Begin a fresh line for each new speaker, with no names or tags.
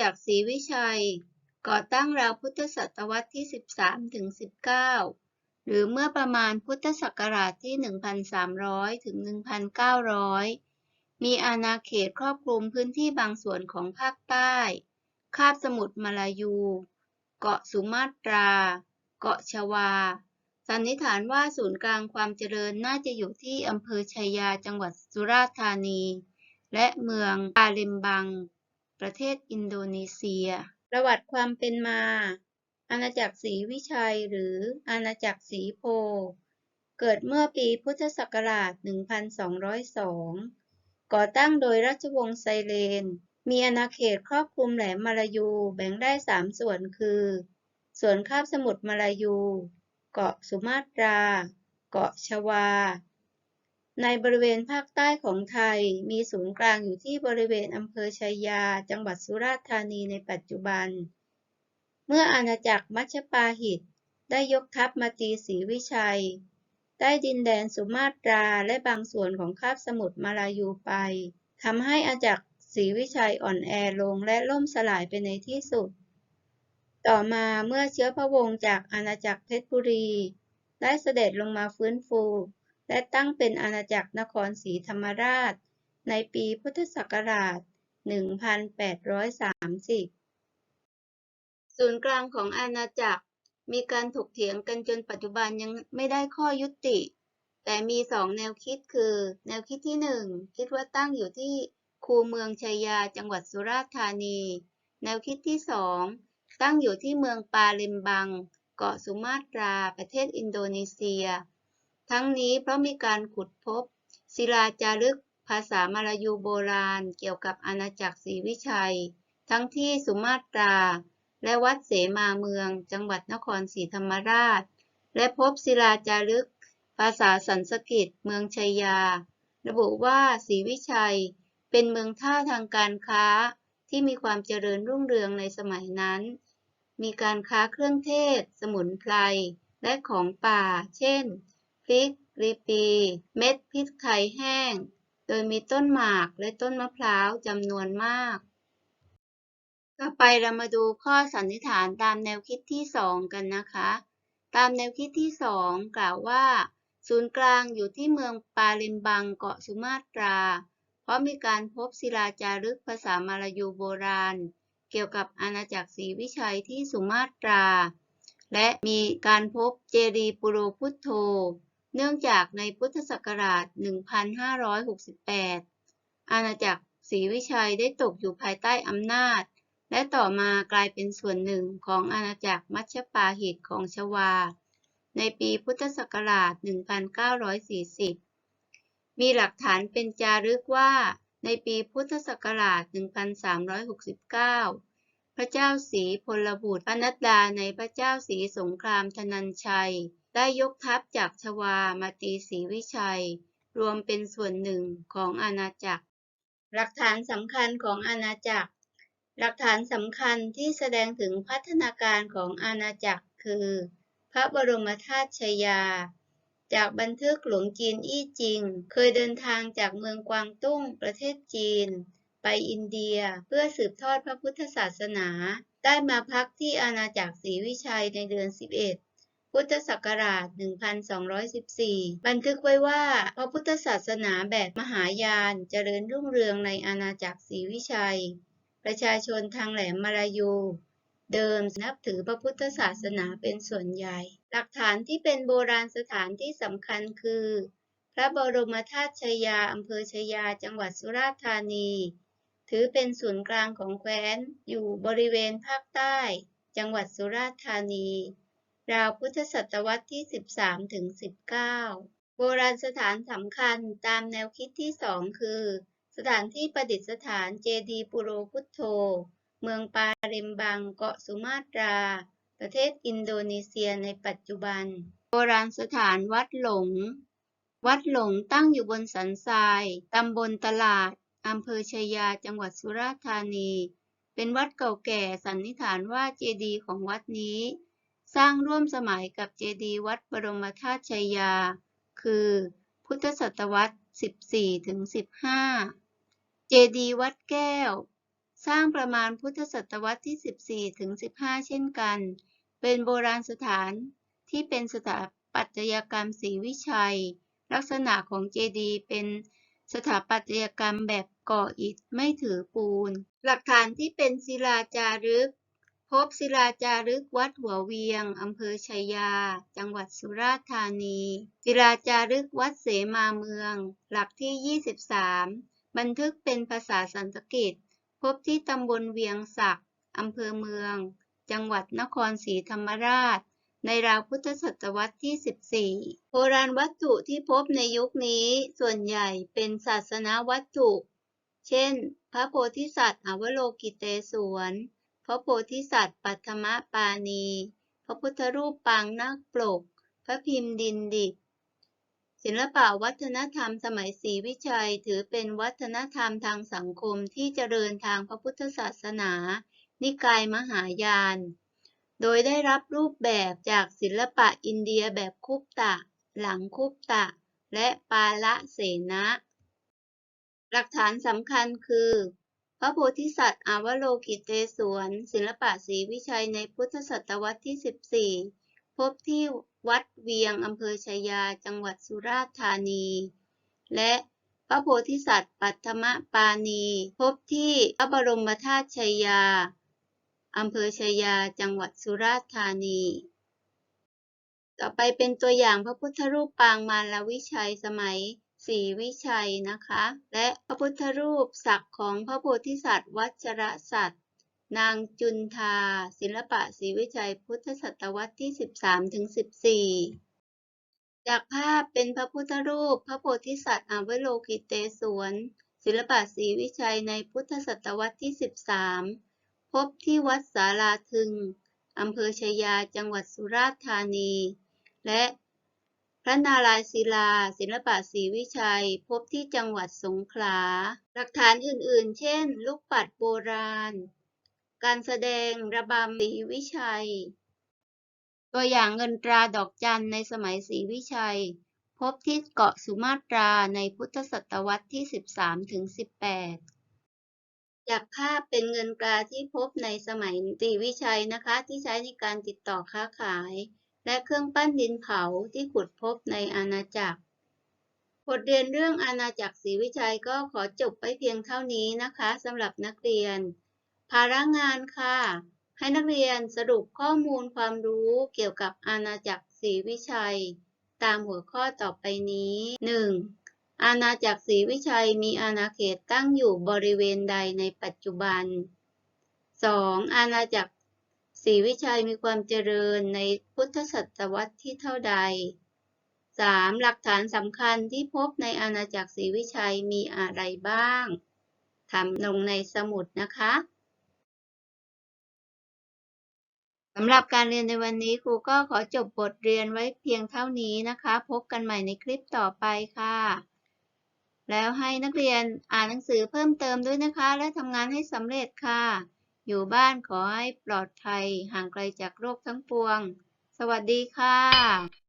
อากศรีวิชัย ก่อตั้งราวพุทธศตวรรษที่ 13ถึง19 หรือเมื่อประมาณพุทธศักราชที่ 1,300ถึง1,900 มีอาณาเขตครอบคลุมพื้นที่บางส่วนของภาคใต้ คาบสมุทรมาลายู เกาะสุมาตรา เกาะชวา สันนิษฐานว่าศูนย์กลางความเจริญน่าจะอยู่ที่อำเภอชัยยาจังหวัดสุราษฎร์ธานี และเมืองปาเลมบัง ประเทศอินโดนีเซีย ประวัติความเป็นมา อาณาจักรศรีวิชัยหรืออาณาจักรศรีโพ เกิดเมื่อปีพุทธศักราช 1202 ก่อตั้งโดยราชวงศ์ไซเลน มีอาณาเขตครอบคลุมแหลมมาลายูแบ่งได้ 3 ส่วนคือ ส่วนคาบสมุทรมาลายู เกาะสุมาตรา เกาะชวา ในบริเวณภาคใต้ของไทย มีศูนย์กลางอยู่ที่บริเวณอำเภอชัยยา จังหวัดสุราษฎร์ธานีในปัจจุบัน เมื่ออาณาจักรมัชปาหิต ได้ยกทัพมาตีศรีวิชัยได้ดินแดนสุมาตราและบางส่วนของคาบสมุทรมาลายูไปทำให้อาณาจักรศรีวิชัยอ่อนแอลงและล่มสลายไปในที่สุด ต่อมาเมื่อเชื้อพระวงศ์จากอาณาจักรเพชรบุรี ได้เสด็จลงมาฟื้นฟู และตั้งเป็นอาณาจักรนครศรีธรรมราช ในปีพุทธศักราช 1830 ศูนย์กลางของอาณาจักรมีการถกเถียงกันจนปัจจุบันยังไม่ได้ข้อยุติ แต่มีสองแนวคิดคือ แนวคิดที่หนึ่งคิดว่าตั้งอยู่ที่คูเมืองชัยยาจังหวัดสุราษฎร์ธานี แนวคิดที่สองตั้งอยู่ที่เมืองปาเลมบัง เกาะสุมาตรา ประเทศอินโดนีเซีย ทั้งนี้เพราะมีการขุดพบ ศิลาจารึกภาษามาลายูโบราณ เกี่ยวกับอาณาจักรศรีวิชัย ทั้งที่สุมาตรา และวัดเสมาเมือง จังหวัดนครศรีธรรมราช และพบศิลาจารึก ภาษาสันสกฤตเมืองชัยยา ระบุว่าศรีวิชัย เป็นเมืองท่าทางการค้าที่มีความเจริญรุ่งเรืองในสมัยนั้น มีการค้าเครื่องเทศ สมุนไพร และของป่า เช่น พริกรีปี เม็ดพริกไทยแห้ง โดยมีต้นหมากและต้นมะพร้าวจำนวนมาก ต่อไปเรามาดูข้อสันนิษฐานตามแนวคิดที่ 2 กันนะคะ ตามแนวคิดที่ 2 กล่าวว่า ศูนย์กลางอยู่ที่เมืองปาเลมบังเกาะสุมาตรา เพราะมีการพบศิลาจารึกภาษามาลายูโบราณ เกี่ยวกับอาณาจักรศรีวิชัยที่สุมาตรา และมีการพบเจดีย์ปุโรพุทโธ เนื่องจากในพุทธศักราช 1568 อาณาจักรศรีวิชัยได้ตกอยู่ภายใต้อำนาจ และต่อมากลายเป็นส่วนหนึ่งของอาณาจักรมัชปาหิตของชวา ในปีพุทธศักราช 1940 มีหลักฐานเป็นจารึกว่า ในปีพุทธศักราช 1369 พระเจ้าศรีพลบุตรปนัดดาในพระเจ้าศรีสงครามธนัญชัย ได้ยกทัพจากชวามาตีศรีวิชัย รวมเป็นส่วนหนึ่งของอาณาจักร หลักฐานสำคัญของอาณาจักร หลักฐานสำคัญที่แสดงถึงพัฒนาการของอาณาจักรคือ พระบรมธาตุชยา จากบันทึกหลวงจีนอี้จิง เคยเดินทางจากเมืองกวางตุ้งประเทศจีน ไปอินเดียเพื่อสืบทอดพระพุทธศาสนา ได้มาพักที่อาณาจักรศรีวิชัยในเดือน 11 พุทธศักราช 1214 บันทึกไว้ว่าพระพุทธศาสนาแบบมหายานเจริญรุ่งเรืองในอาณาจักรศรีวิชัย ประชาชนทางแหลมมาลายู เดิมนับถือพระพุทธศาสนาเป็นส่วนใหญ่ หลักฐานที่เป็นโบราณสถานที่สำคัญคือ พระบรมธาตุชยาอำเภอชยาจังหวัดสุราษฎร์ธานี ถือเป็นศูนย์กลางของแคว้นอยู่บริเวณภาคใต้ จังหวัดสุราษฎร์ธานี ราวพุทธศตวรรษที่ 13ถึง19 โบราณสถานสำคัญตามแนวคิดที่2คือ สถานที่ประดิษฐานเจดีย์ปุโรพุทโธ เมืองปาเลมบังเกาะสุมาตรา ประเทศอินโดนีเซียในปัจจุบัน โบราณสถานวัดหลง วัดหลงตั้งอยู่บนสันทราย ตำบลตลาด อำเภอชัยยา จังหวัดสุราษฎร์ธานี เป็นวัดเก่าแก่สันนิษฐานว่าเจดีย์ของวัดนี้ สร้างร่วมสมัยกับเจดีย์วัดบรมธาตุชัยยา คือ พุทธศตวรรษ 14 ถึง 15 เจดีย์วัดแก้ว สร้างประมาณพุทธศตวรรษที่ 14 ถึง 15 เช่นกัน เป็นโบราณสถานที่เป็นสถาปัตยกรรมศรีวิชัย ลักษณะของเจดีย์เป็นสถาปัตยกรรมแบบก่ออิฐไม่ถือปูน หลักฐานที่เป็นศิลาจารึก บศิลาจารึกวัดหัวเวียง อำเภอชัยยา จังหวัดสุราษฎร์ธานี ศิลาจารึกวัดเสมาเมือง หลักที่ 23 บันทึกเป็นภาษาสันสกฤต พบที่ตำบลเวียงศักดิ์อำเภอเมือง จังหวัดนครศรีธรรมราช ในราวพุทธศตวรรษที่ 14 โบราณวัตถุที่พบในยุคนี้ ส่วนใหญ่เป็นศาสนาวัตถุ เช่น พระโพธิสัตว์อวโลกิเตศวร พระโพธิสัตว์ปัทมปานีพระพุทธรูปปางนาคปลก พระพิมพ์ดินดิบศิลปะวัฒนธรรมสมัยศรีวิชัยถือเป็นวัฒนธรรมทางสังคมที่เจริญทางพระพุทธศาสนา นิกายมหายาน โดยได้รับรูปแบบจากศิลปะอินเดียแบบคุปตะ หลังคุปตะ และปาละเสนะ หลักฐานสำคัญคือ ระโพธิสัตว์อาวโลกิเตศวรศิลปะศรีวิชัยในพุทธศตวรรษที่ 14 พบที่วัดเวียงอำเภอชายาจังหวัดสุราษฎร์ธานี และพระโพธิสัตว์ปัทมปานีพบที่พระบรมธาตุชัยยาอำเภอชายาจังหวัดสุราษฎร์ธานี ต่อไปเป็นตัวอย่างพระพุทธรูปปางมารวิชัยสมัย ศรีวิชัยนะคะ และพระพุทธรูปศักดิ์ของพระโพธิสัตว์ วัชรสัตว์ นางจุนทา ศิลปะศรีวิชัยพุทธศตวรรษที่ 13ถึง14 จากภาพเป็นพระพุทธรูป พระโพธิสัตว์อวโลกิเตศวรศิลปะศรีวิชัยในพุทธศตวรรษที่ 13 พบที่วัดสาราทึงอำเภอชายาจังหวัดสุราษฎร์ธานี และ พระนารายณ์ศิลา ศิลปะศรีวิชัย พบที่จังหวัดสงขลา หลักฐานอื่นๆ เช่น ลูกปัดโบราณ การแสดงระบำศรีวิชัย ตัวอย่างเงินตราดอกจันในสมัยศรีวิชัย พบที่เกาะสุมาตราในพุทธศตวรรษที่ 13ถึง18 จากภาพเป็นเงินตราที่พบในสมัยศรีวิชัยนะคะ ที่ใช้ในการติดต่อค้าขาย และเครื่องปั้นดินเผาที่ขุดพบในอาณาจักร บทเรียนเรื่องอาณาจักรศรีวิชัยก็ขอจบไปเพียงเท่านี้นะคะสำหรับนักเรียน ภาระงานค่ะ ให้นักเรียนสรุปข้อมูลความรู้เกี่ยวกับอาณาจักรศรีวิชัย ตามหัวข้อต่อไปนี้ 1. อาณาจักรศรีวิชัยมีอาณาเขตตั้งอยู่บริเวณใดในปัจจุบัน 2. อาณาจักร ศรีวิชัยมีความเจริญในพุทธศตวรรษที่เท่าใด 3. หลักฐานสำคัญที่พบในอาณาจักรศรีวิชัยมีอะไรบ้างทำลงในสมุดนะคะสำหรับการเรียนในวันนี้ครูก็ขอจบบทเรียนไว้เพียงเท่านี้นะคะ พบกันใหม่ในคลิปต่อไปค่ะ แล้วให้นักเรียนอ่านหนังสือเพิ่มเติมด้วยนะคะ และทำงานให้สำเร็จค่ะ อยู่บ้านขอให้ปลอดภัยห่างไกลจากโรคทั้งปวง สวัสดีค่ะ